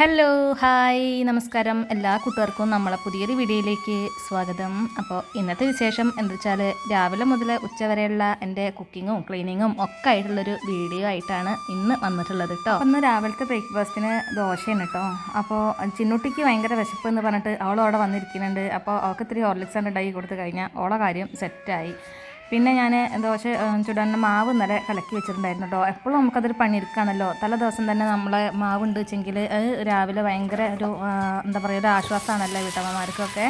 Hello hi നമസ്കാരം. എല്ലാ കൂട്ടുകാർക്കും നമ്മളെ പുതിയൊരു വീഡിയോയിലേക്ക് സ്വാഗതം. അപ്പോൾ ഇന്നത്തെ വിശേഷം എന്താ വെച്ചാൽ രാവിലെ മുതൽ ഉച്ചവരെയുള്ള എന്റെ കുക്കിങ്ങും ക്ലീനിങ്ങും ഒക്കെ ആയിട്ടുള്ളൊരു വീഡിയോ ആയിട്ടാണ് ഇന്ന് വന്നിട്ടുള്ളത് കേട്ടോ ഒന്ന് രാവിലത്തെ ബ്രേക്ക്ഫാസ്റ്റിന് ദോശയാണ് കേട്ടോ അപ്പോൾ ചിന്നുട്ടിക്ക് ഭയങ്കര വിശപ്പ് എന്ന് പറഞ്ഞിട്ട് അവൾ അവിടെ വന്നിരിക്കുന്നുണ്ട്. അപ്പോൾ അവൾക്ക് ഇത്തിരി ഹോർലിക്സ് ഉണ്ടാക്കി കൊടുത്തു കഴിഞ്ഞാൽ ഓളെ കാര്യം സെറ്റായി പിന്നെ ഞാൻ ദോശ ചുടാൻ മാവ് ഇന്നലെ കലക്കി വെച്ചിട്ടുണ്ടായിരുന്നു കേട്ടോ എപ്പോഴും നമുക്കതൊരു പണിയെടുക്കുകയാണല്ലോ തല ദിവസം തന്നെ നമ്മളെ ഉണ്ട് വെച്ചെങ്കിൽ അത് രാവിലെ ഭയങ്കര ഒരു എന്താ പറയുക ഒരു ആശ്വാസമാണല്ലോ വീട്ടമ്മമാർക്കൊക്കെ.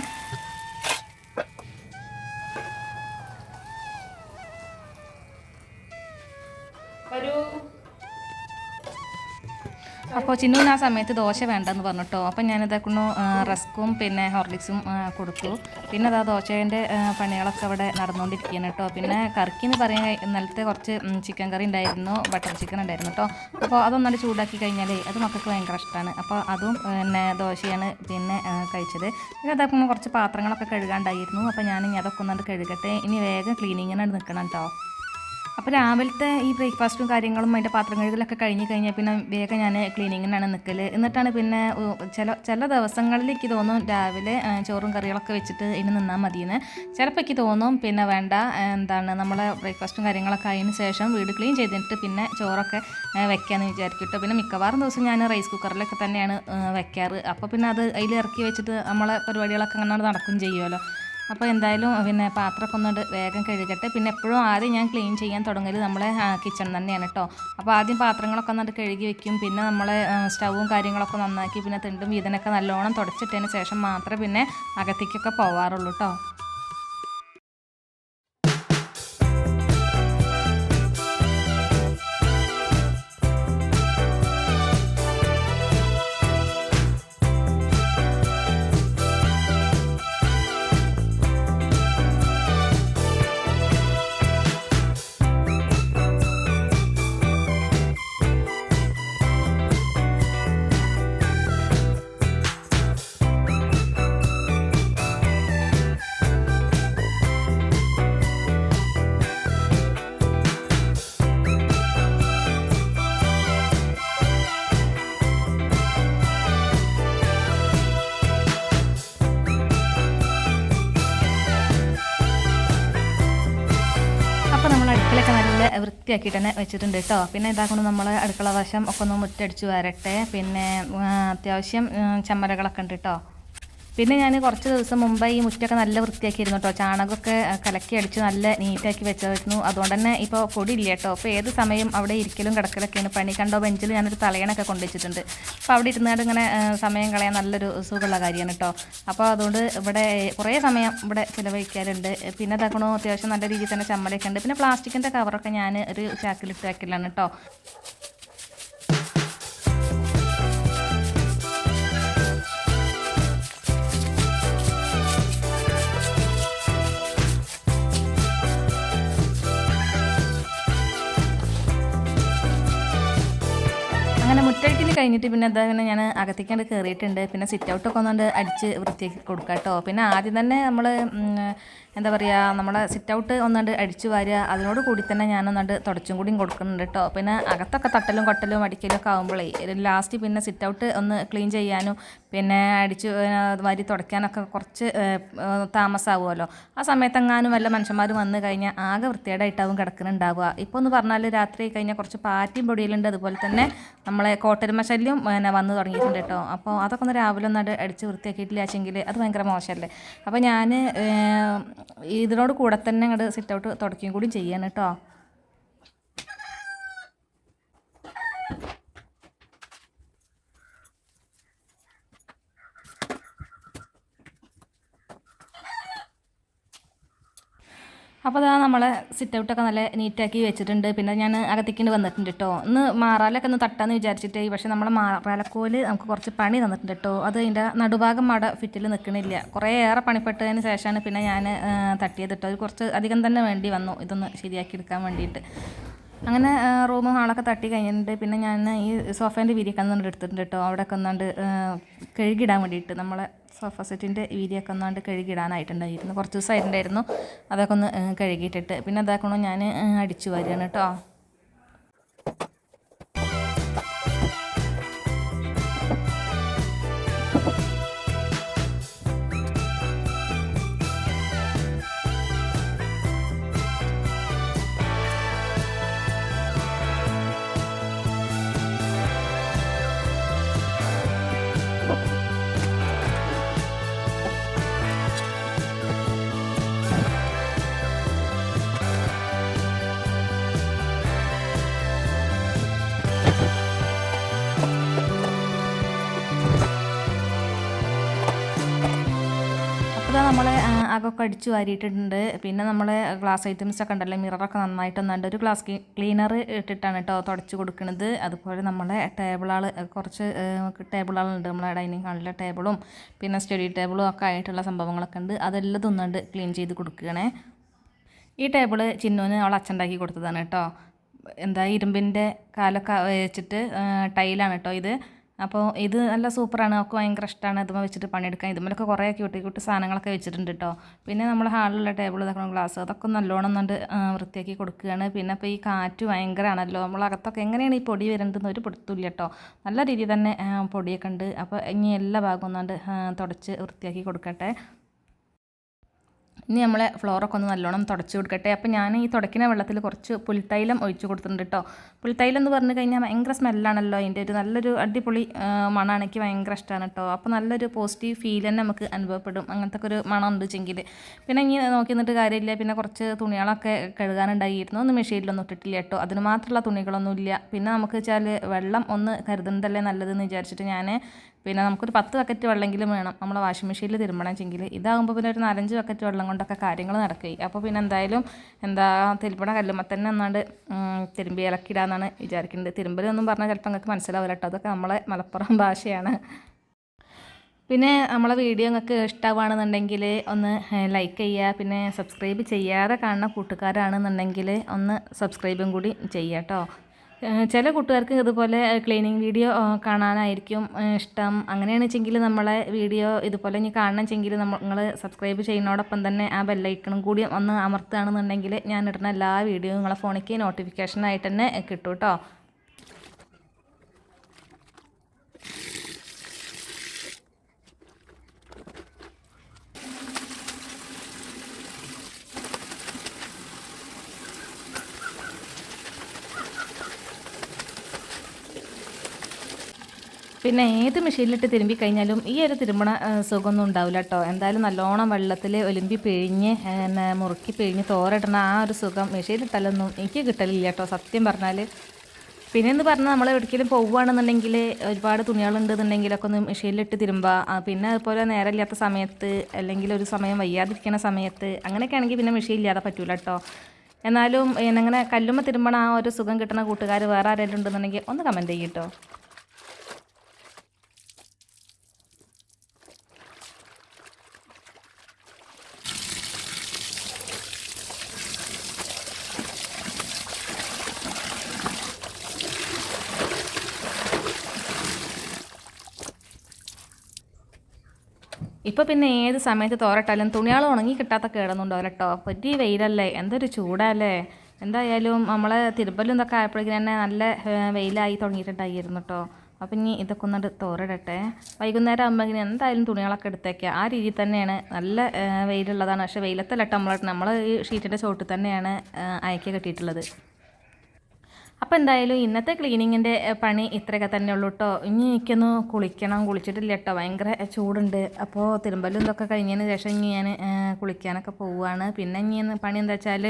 അപ്പോൾ ചിന്നുവിന് ആ സമയത്ത് ദോശ വേണ്ടെന്ന് പറഞ്ഞിട്ടോ. അപ്പം ഞാനിതാക്കുന്നു റസ്ക്കും പിന്നെ ഹോർലിക്സും കൊടുത്തു. പിന്നെ അതാ ദോശേന്റെ പണികളൊക്കെ അവിടെ നടന്നുകൊണ്ടിരിക്കുകയാണ് കേട്ടോ. പിന്നെ കറിക്കെന്ന് പറയാൻ ഇന്നലത്തെ കുറച്ച് ചിക്കൻ കറി ഉണ്ടായിരുന്നു ബട്ടർ ചിക്കൻ ഉണ്ടായിരുന്നു കേട്ടോ. അപ്പോൾ അതൊന്നാണ്ട് ചൂടാക്കി കഴിഞ്ഞാലേ അത് മക്കൾക്ക് ഭയങ്കര ഇഷ്ടമാണ് അപ്പോൾ അതും പിന്നെ ദോശയാണ് പിന്നെ കഴിച്ചത്. പിന്നെ അതാക്കുമ്പോൾ കുറച്ച് പാത്രങ്ങളൊക്കെ കഴുകാണ്ടായിരുന്നു. അപ്പോൾ ഞാൻ ഇനി അതൊക്കെ ഒന്നാണ്ട് കഴുകട്ടെ. ഇനി വേഗം ക്ലീനിങ്ങിനാണ് നിൽക്കണം കേട്ടോ. അപ്പോൾ രാവിലത്തെ ഈ ബ്രേക്ക്ഫാസ്റ്റും കാര്യങ്ങളും അതിന്റെ പാത്രം കഴുകലൊക്കെ കഴിഞ്ഞ് കഴിഞ്ഞാൽ പിന്നെ വേഗം ഞാൻ ക്ലീനിങ്ങിനാണ് നിൽക്കൽ എന്നിട്ടാണ് പിന്നെ ചില ചില ദിവസങ്ങളിൽ എനിക്ക് തോന്നും രാവിലെ ചോറും കറികളൊക്കെ വെച്ചിട്ട് ഇനി നിന്നാൽ മതിയെന്ന് ചിലപ്പോൾ എനിക്ക് തോന്നും പിന്നെ വേണ്ട എന്താണ് നമ്മളെ ബ്രേക്ക്ഫാസ്റ്റും കാര്യങ്ങളൊക്കെ അതിന് ശേഷം വീട് ക്ലീൻ ചെയ്തിട്ട് പിന്നെ ചോറൊക്കെ വെക്കാമെന്ന് വിചാരിക്കും പിന്നെ മിക്കവാറും ദിവസം ഞാൻ റൈസ് കുക്കറിലൊക്കെ തന്നെയാണ് വെക്കാറ്. അപ്പോൾ പിന്നെ അത് അതിൽ ഇറക്കി വെച്ചിട്ട് നമ്മളെ പരിപാടികളൊക്കെ അങ്ങനെ നടക്കും ചെയ്യുമല്ലോ അപ്പോൾ എന്തായാലും പിന്നെ പാത്രമൊക്കെ ഒന്നുകൊണ്ട് വേഗം കഴുകട്ടെ. പിന്നെ എപ്പോഴും ആദ്യം ഞാൻ ക്ലീൻ ചെയ്യാൻ തുടങ്ങൽ നമ്മളെ കിച്ചൺ തന്നെയാണ് കേട്ടോ അപ്പോൾ ആദ്യം പാത്രങ്ങളൊക്കെ ഒന്നുകൊണ്ട് കഴുകി വെക്കും. പിന്നെ നമ്മളെ സ്റ്റൗവും കാര്യങ്ങളൊക്കെ നന്നാക്കി പിന്നെ തിണ്ടും വീതനൊക്കെ നല്ലോണം തുടച്ചിട്ടതിന് ശേഷം മാത്രമേ പിന്നെ അകത്തേക്കൊക്കെ പോവാറുള്ളൂ കേട്ടോ അടുക്കളയൊക്കെ നല്ല വൃത്തിയാക്കിയിട്ട് തന്നെ വെച്ചിട്ടുണ്ട് കേട്ടോ. പിന്നെ ഇതാക്കൊണ്ട് നമ്മൾ അടുക്കള വശം ഒക്കെ ഒന്ന് മുറ്റടിച്ച് വരട്ടെ. പിന്നെ അത്യാവശ്യം ചമ്മരകളൊക്കെ ഉണ്ട് കേട്ടോ. പിന്നെ ഞാൻ കുറച്ച് ദിവസം മുമ്പ് ഈ മുറ്റൊക്കെ നല്ല വൃത്തിയാക്കിയിരുന്നു കേട്ടോ. ചാണകമൊക്കെ കലക്കി അടിച്ച് നല്ല നീറ്റാക്കി വെച്ചായിരുന്നു അതുകൊണ്ട് തന്നെ ഇപ്പോൾ പൊടി ഇല്ല കേട്ടോ. അപ്പോൾ ഏത് സമയം അവിടെ ഇരിക്കലും കിടക്കലൊക്കെയാണ് പണി കണ്ടോ? ബെഞ്ചിൽ ഞാനൊരു തലയണൊക്കെ കൊണ്ടുവച്ചിട്ടുണ്ട്. അപ്പോൾ അവിടെ ഇരുന്നാണ്ട് ഇങ്ങനെ സമയം കളയാൻ നല്ലൊരു സുഖമുള്ള കാര്യമാണ് കേട്ടോ. അപ്പോൾ അതുകൊണ്ട് ഇവിടെ കുറേ സമയം ഇവിടെ ചിലവഴിക്കാറുണ്ട്. പിന്നെ ഇതാക്കണോ അത്യാവശ്യം നല്ല രീതിയിൽ തന്നെ ചമ്മലൊക്കെ ഉണ്ട്. പിന്നെ പ്ലാസ്റ്റിക്കിന്റെ കവറൊക്കെ ഞാൻ ഒരു ചാക്കിലിട്ട് വെക്കലാണ് കേട്ടോ. കഴിഞ്ഞിട്ട് പിന്നെ എന്താ പിന്നെ ഞാൻ അകത്തേക്കാണ്ട് കയറിയിട്ടുണ്ട് പിന്നെ സിറ്റ് ഔട്ടൊക്കെ ഒന്നുകൊണ്ട് അടിച്ച് വൃത്തിയാക്കി കൊടുക്കുക കേട്ടോ പിന്നെ ആദ്യം തന്നെ നമ്മൾ എന്താ പറയുക നമ്മളെ സിറ്റ് ഔട്ട് ഒന്നുകൊണ്ട് അടിച്ചു വാരുക അതിനോട് കൂടി തന്നെ ഞാനൊന്നുകൊണ്ട് തുടച്ചും കൂടിയും കൊടുക്കുന്നുണ്ട് കേട്ടോ പിന്നെ അകത്തൊക്കെ തട്ടലും കൊട്ടലും അടിക്കലും ഒക്കെ ആകുമ്പോഴേ ലാസ്റ്റ് പിന്നെ സിറ്റ് ഔട്ട് ഒന്ന് ക്ലീൻ ചെയ്യാനും പിന്നെ അടിച്ച് വാരി തുടയ്ക്കാനൊക്കെ കുറച്ച് താമസമാവുമല്ലോ ആ സമയത്തെങ്ങാനും വല്ല മനുഷ്യന്മാർ വന്നു കഴിഞ്ഞാൽ ആകെ വൃത്തികേടായിട്ടാവും കിടക്കുന്നുണ്ടാവുക ഇപ്പോൾ എന്ന് പറഞ്ഞാൽ രാത്രി കഴിഞ്ഞാൽ കുറച്ച് പാറ്റിയും പൊടിയിലുണ്ട്. അതുപോലെ തന്നെ നമ്മളെ കോട്ടരുമ ശല്യം പിന്നെ വന്ന് തുടങ്ങിയിട്ടുണ്ട് കേട്ടോ. അപ്പോൾ അതൊക്കെ ഒന്ന് രാവിലെ ഒന്ന് അടിച്ച് വൃത്തിയാക്കിയിട്ടില്ല വെച്ചെങ്കിൽ അത് ഭയങ്കര മോശമല്ലേ? അപ്പോൾ ഞാൻ ഇതിനോട് കൂടെ തന്നെ അങ്ങോട്ട് സിറ്റ് ഔട്ട് തുടക്കുകയും കൂടി ചെയ്യാണ് കേട്ടോ. അപ്പോൾ അതാ നമ്മളെ സിറ്റ് ഔട്ടൊക്കെ നല്ല നീറ്റാക്കി വെച്ചിട്ടുണ്ട്. പിന്നെ ഞാൻ അകത്തേക്കിണ്ട് വന്നിട്ടുണ്ട് കേട്ടോ ഒന്ന് മാറാലൊക്കെ ഒന്ന് തട്ടാന്ന് വിചാരിച്ചിട്ട്. പക്ഷേ നമ്മൾ മാറാലക്കോൽ നമുക്ക് കുറച്ച് പണി തന്നിട്ടുണ്ട് കേട്ടോ അത് അതിന്റെ നടുഭാഗം അവിടെ ഫിറ്റിൽ നിൽക്കണില്ല കുറേ ഏറെ പണിപ്പെട്ടതിന് ശേഷമാണ് പിന്നെ ഞാൻ തട്ടിയത് കേട്ടോ കുറച്ച് അധികം തന്നെ വേണ്ടി വന്നു. ഇതൊന്ന് ശരിയാക്കി എടുക്കാൻ വേണ്ടിയിട്ട്. അങ്ങനെ റൂമും ഹാളൊക്കെ തട്ടി കഴിഞ്ഞിട്ടുണ്ട്. പിന്നെ ഞാൻ ഈ സോഫേന്റെ വീതിയൊക്കെ ഒന്നുകൊണ്ട് എടുത്തിട്ടുണ്ട് കേട്ടോ അവിടെയൊക്കെ ഒന്നാണ്ട് കഴുകിടാൻ വേണ്ടിയിട്ട് നമ്മളെ സോഫ സെറ്റിന്റെ വീതിയൊക്കെ ഒന്നാണ്ട് കഴുകിടാനായിട്ടുണ്ടായിരുന്നു. കുറച്ച് ദിവസമായിട്ടുണ്ടായിരുന്നു. അതൊക്കെ ഒന്ന് കഴുകിയിട്ടിട്ട്. പിന്നെ അതാക്കണോ ഞാൻ അടിച്ചു വരികയാണ് കേട്ടോ അകൊക്കെ അടിച്ചു വാരിയിട്ടുണ്ട് പിന്നെ നമ്മൾ ഗ്ലാസ് ഐറ്റംസ് ഒക്കെ ഉണ്ടല്ലോ മിററൊക്കെ നന്നായിട്ട് ഒന്നുണ്ട് ഒരു ഗ്ലാസ് ക്ലീനർ ഇട്ടിട്ടാണ് കേട്ടോ തുടച്ച് കൊടുക്കുന്നത് അതുപോലെ നമ്മളെ ടേബിളാൾ കുറച്ച് ടേബിളുകളുണ്ട് നമ്മളെ ഡൈനിങ് ഹാളിലെ ടേബിളും പിന്നെ സ്റ്റഡി ടേബിളും ഒക്കെ ആയിട്ടുള്ള സംഭവങ്ങളൊക്കെ ഉണ്ട്. അതെല്ലാം തിന്നുണ്ട് ക്ലീൻ ചെയ്ത് കൊടുക്കുകയാണേ. ഈ ടേബിൾ ചിന്നുവിന് അവൾ അച്ഛണ്ടാക്കി കൊടുത്തതാണ് കേട്ടോ. എന്താ ഇരുമ്പിന്റെ കാലൊക്കെ വെച്ചിട്ട് ടൈലാണ് കേട്ടോ ഇത്. അപ്പോൾ ഇത് നല്ല സൂപ്പറാണ്. അവൾക്ക് ഭയങ്കര ഇഷ്ടമാണ് ഇതുമ്മ വെച്ചിട്ട് പണിയെടുക്കാൻ. ഇതുമ്മലൊക്കെ കുറേ ക്യൂട്ടി ക്യൂട്ടി സാധനങ്ങളൊക്കെ വെച്ചിട്ടുണ്ട് കേട്ടോ പിന്നെ നമ്മൾ ഹാളിലുള്ള ടേബിൾ ഇതൊക്കെ ഗ്ലാസ് അതൊക്കെ നല്ലോണം കണ്ട് വൃത്തിയാക്കി കൊടുക്കുകയാണ്. പിന്നെ ഇപ്പോൾ ഈ കാറ്റ് ഭയങ്കരമാണല്ലോ നമ്മളകത്തൊക്കെ എങ്ങനെയാണ് ഈ പൊടി വരേണ്ടതെന്ന് ഒരു പിടുത്തില്ല കേട്ടോ നല്ല രീതിയിൽ തന്നെ പൊടിയൊക്കെ ഉണ്ട്. അപ്പോൾ ഇനി എല്ലാ ഭാഗവും ഒന്നാണ്ട് തുടച്ച് വൃത്തിയാക്കി കൊടുക്കട്ടെ. ഇനി നമ്മളെ ഫ്ലോറൊക്കെ ഒന്ന് നല്ലോണം തുടച്ചു കൊടുക്കട്ടെ. അപ്പോൾ ഞാൻ ഈ തുടക്കുന്ന വെള്ളത്തിൽ കുറച്ച് പുൽത്തൈലം ഒഴിച്ചു കൊടുത്തിട്ടുണ്ട് കേട്ടോ പുൽത്തൈലം എന്ന് പറഞ്ഞു കഴിഞ്ഞാൽ ഭയങ്കര സ്മെല്ലാണല്ലോ അതിന്റെ ഒരു നല്ലൊരു അടിപൊളി മണമാണ് എനിക്ക് ഭയങ്കര ഇഷ്ടമാണ് കേട്ടോ അപ്പോൾ നല്ലൊരു പോസിറ്റീവ് ഫീൽ തന്നെ നമുക്ക് അനുഭവപ്പെടും. അങ്ങനത്തെ ഒരു മണം ഉണ്ട് വെച്ചെങ്കിൽ പിന്നെ ഇനി നോക്കി നിന്നിട്ട് കാര്യമില്ല. പിന്നെ കുറച്ച് തുണികളൊക്കെ കഴുകാനുണ്ടായിരുന്നു. ഒന്ന് മെഷീനിലൊന്നും ഇട്ടിട്ടില്ല കേട്ടോ അതിന് മാത്രമുള്ള തുണികളൊന്നും ഇല്ല പിന്നെ നമുക്ക് വെച്ചാൽ വെള്ളം ഒന്ന് കരുതുന്നതല്ലേ നല്ലതെന്ന് വിചാരിച്ചിട്ട് ഞാൻ പിന്നെ നമുക്കൊരു പത്ത് ബക്കറ്റ് വെള്ളമെങ്കിലും വേണം. നമ്മളെ വാഷിംഗ് മെഷീനിൽ തിരുമ്പണമെങ്കിൽ ഇതാകുമ്പോൾ പിന്നെ ഒരു നാലഞ്ച് ബക്കറ്റ് വെള്ളം കൊണ്ടൊക്കെ കാര്യങ്ങൾ നടക്കുകയും അപ്പോൾ പിന്നെ എന്തായാലും എന്താ തിരുമ്പണ കല്ലുമ്പോൾ തന്നെ എന്നാണ്ട് തിരുമ്പി ഇളക്കിടാന്നാണ് വിചാരിക്കുന്നത് തിരുമ്പലൊന്നും പറഞ്ഞാൽ ചിലപ്പോൾ നിങ്ങൾക്ക് മനസ്സിലാവില്ല കേട്ടോ അതൊക്കെ നമ്മളെ മലപ്പുറം ഭാഷയാണ്. പിന്നെ നമ്മളെ വീഡിയോ നിങ്ങൾക്ക് ഇഷ്ടമാണെന്നുണ്ടെങ്കിൽ ഒന്ന് ലൈക്ക് ചെയ്യുക പിന്നെ സബ്സ്ക്രൈബ് ചെയ്യാതെ കാണുന്ന കൂട്ടുകാരാണെന്നുണ്ടെങ്കിൽ ഒന്ന് സബ്സ്ക്രൈബും കൂടി ചെയ്യാം കേട്ടോ ചില കൂട്ടുകാർക്ക് ഇതുപോലെ ക്ലീനിങ് വീഡിയോ കാണാനായിരിക്കും ഇഷ്ടം. അങ്ങനെയാണെച്ചെങ്കിൽ നമ്മളെ വീഡിയോ ഇതുപോലെ ഇനി കാണണമെങ്കിൽ നമ്മൾ നിങ്ങൾ സബ്സ്ക്രൈബ് ചെയ്യുന്നതോടൊപ്പം തന്നെ ആ ബെല്ലൈക്കണും കൂടി ഒന്ന് അമർത്തുകയാണെന്നുണ്ടെങ്കിൽ ഞാൻ ഇടുന്ന എല്ലാ വീഡിയോയും നിങ്ങളെ ഫോണിലേക്ക് നോട്ടിഫിക്കേഷനായിട്ട് തന്നെ കിട്ടും കേട്ടോ. പിന്നെ ഏത് മെഷീനിലിട്ട് തിരുമ്പി കഴിഞ്ഞാലും ഈ ഒരു തിരുമ്പണ സുഖമൊന്നും ഉണ്ടാവില്ല കേട്ടോ. എന്തായാലും നല്ലോണം വെള്ളത്തിൽ ഒലിമ്പി പിഴിഞ്ഞ് പിന്നെ മുറുക്കി പിഴിഞ്ഞ് തോരട്ടണ ആ ഒരു സുഖം മെഷീനിലിട്ടാലൊന്നും എനിക്ക് കിട്ടലില്ല കേട്ടോ സത്യം പറഞ്ഞാൽ പിന്നെ എന്ന് പറഞ്ഞാൽ നമ്മൾ എവിടേക്കെങ്കിലും പോവുകയാണെന്നുണ്ടെങ്കിൽ ഒരുപാട് തുണികളുണ്ടെന്നുണ്ടെങ്കിലൊക്കെ ഒന്ന് മെഷീനിലിട്ട് തിരുമ്പുക പിന്നെ അതുപോലെ നേരമില്ലാത്ത സമയത്ത് അല്ലെങ്കിൽ ഒരു സമയം വയ്യാതിരിക്കുന്ന സമയത്ത് അങ്ങനെയൊക്കെ ആണെങ്കിൽ പിന്നെ മെഷീൻ ഇല്ലാതെ പറ്റൂല കേട്ടോ. എന്നാലും അങ്ങനെ കല്ലുമ്മ തിരുമ്പണ ആ ഒരു സുഖം കിട്ടുന്ന കൂട്ടുകാർ വേറെ ആരെങ്കിലും ഉണ്ടെന്നുണ്ടെങ്കിൽ ഒന്ന് കമന്റ് ചെയ്യും ഇപ്പോൾ പിന്നെ ഏത് സമയത്ത് തോരട്ടാലും തുണികൾ ഉണങ്ങി കിട്ടാത്ത കേടുന്നുണ്ടോ കേട്ടോ പറ്റിയ വെയിലല്ലേ? എന്തൊരു ചൂടല്ലേ? എന്തായാലും നമ്മളെ തിരുപ്പലും ഇതൊക്കെ ആയപ്പോഴേക്കും തന്നെ നല്ല വെയിലായി തുടങ്ങിയിട്ടുണ്ടായിരുന്നു കേട്ടോ അപ്പം ഇനി ഇതൊക്കെ ഒന്നിട്ട് തോരടട്ടെ. വൈകുന്നേരം ആകുമ്പോൾ എന്തായാലും തുണികളൊക്കെ എടുത്തേക്കുക ആ രീതിയിൽ തന്നെയാണ്. നല്ല വെയിലുള്ളതാണ്. പക്ഷേ വെയിലത്തല്ലട്ടോ നമ്മൾ നമ്മൾ ഈ ഷീറ്റിന്റെ ചോട്ടിൽ തന്നെയാണ് അയക്കി കെട്ടിയിട്ടുള്ളത്. അപ്പോൾ എന്തായാലും ഇന്നത്തെ ക്ലീനിങ്ങിന്റെ പണി ഇത്രയൊക്കെ തന്നെ ഉള്ളൂ കേട്ടോ ഇനി എനിക്കൊന്ന് കുളിക്കണം. കുളിച്ചിട്ടില്ല കേട്ടോ ഭയങ്കര ചൂടുണ്ട്. അപ്പോൾ തിരുമ്പലും ഇതൊക്കെ കഴിഞ്ഞതിന് ശേഷം ഇനി ഞാൻ കുളിക്കാനൊക്കെ പോവുകയാണ് പിന്നെ ഇനി പണി എന്താ വെച്ചാൽ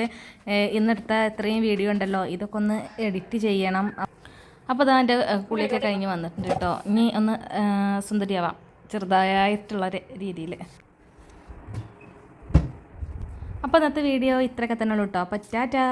ഇന്നെടുത്ത ഇത്രയും വീഡിയോ ഉണ്ടല്ലോ ഇതൊക്കെ ഒന്ന് എഡിറ്റ് ചെയ്യണം. അപ്പോൾ അതാ എന്റെ കുളിയൊക്കെ കഴിഞ്ഞ് വന്നിട്ടുണ്ട് കേട്ടോ ഇനി ഒന്ന് സുന്ദരിയാവാം. ചെറുതായിട്ടുള്ള രീതിയിൽ അപ്പോൾ ഇന്നത്തെ വീഡിയോ ഇത്രയൊക്കെ തന്നെ ഉള്ളൂ കേട്ടോ അപ്പോൾ ടാറ്റാ.